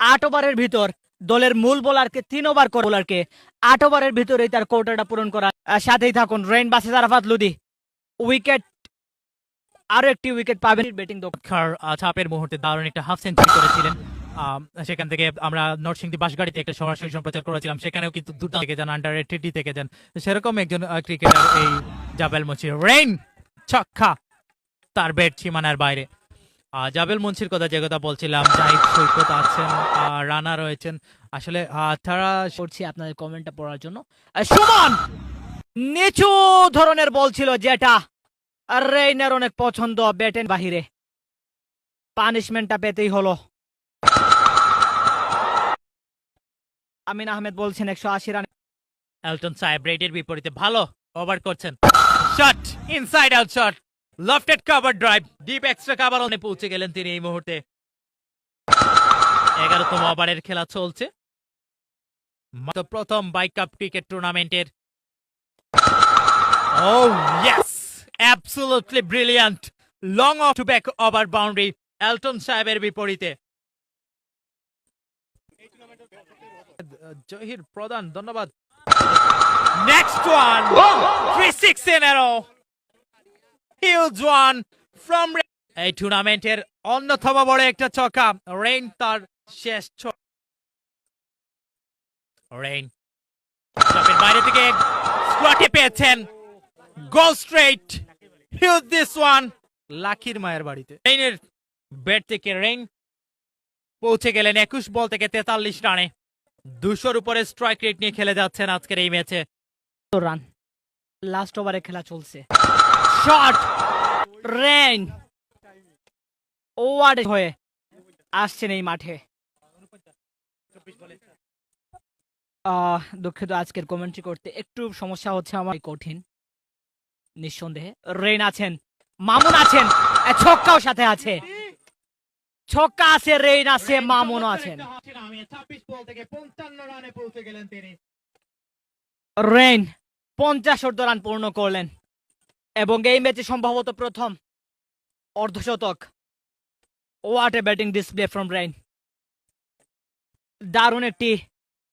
আট ওভারের ভিতর দলের মূল বোলারকে তিন ওভার করে বোলারকে আট ওভারের ভিতরেই তার কোটাটা পূরণ করা। সাথেই থাকুন রেইন বাসে আরাফাত লুদি। উইকেট আরও একটি উইকেট পাবেন ব্যাটিং দক্ষ খার আহ, চাপের মুহূর্তে দারুণ একটা হাফ সেঞ্চুরি করেছিলেন। সেখান থেকে আমরা নরসিংদী বাসগাড়িতে একটা সরাসরি সম্প্রচার করেছিলাম। সেখানেও কিন্তু দুটো থেকে যান আন্ডার টি থেকে যান। সেরকম একজন ক্রিকেটার এই জাবেল মুন্সি রেইন ছক্কা তার ব্যাট সীমানার বাইরে। জাবেল মুন্সির কথা যে কথা বলছিলাম, জাহিদ সৈকত আছেন রানা রয়েছেন। আসলে তারা করছি আপনাদের কমেন্টটা পড়ার জন্য। সুমন! নিচু ধরনের বল ছিল যেটা রেইনের অনেক পছন্দ ব্যাটেন বাহিরে। পানিশমেন্টটা পেতেই হলো। আমিন আহমেদ বলছেন একশো আশি রান। এলটন সাহেব রেডের বিপরীতে ভালো ওভার করছেন। Shot inside out shot lofted cover drive deep extra cover অনে পৌঁছে গেলেন তিনি এই মুহূর্তে। এগারোতম ওভারের খেলা চলছে। প্রথম বাইক কাপ ক্রিকেট টুর্নামেন্টের ও yes absolutely brilliant long off to back over boundary Elton সাহেবের বিপরীতে। জহির প্রধান ধন্যবাদ। Next one 3-6 in a one from Re- এই টুর্নামেন্টের অন্যতম বড় একটা রেইন তার শেষ রেইন বাইরে থেকে পেয়েছেন। স্ট্রেট হিউজ দিস ওয়ান মায়ের বাড়িতে। রেইনের ব্যাট থেকে রেইন পৌঁছে গেলেন একুশ বল থেকে তেতাল্লিশ রানে। দুশোর উপরে স্ট্রাইক রেট নিয়ে খেলে যাচ্ছেন আজকের এই ম্যাচে। রান লাস্ট ওভারে খেলা চলছে। শট রেইন ওয়ার্ড হয়ে আসছেন এই মাঠে। দুঃখিত আজকের কমেন্ট্রি করতে একটু সমস্যা হচ্ছে আমার। কঠিন নিঃসন্দেহে। রেইন আছেন মামুন আছেন ছক্কাও সাথে আছে। ছক্কা আছে রেইন আছে মামুনও আছেন। রেইন পঞ্চাশ রান পূর্ণ করলেন। এবং এই ম্যাচে সম্ভবত প্রথম অর্ধশতক। What a batting display from rain দারুণ একটি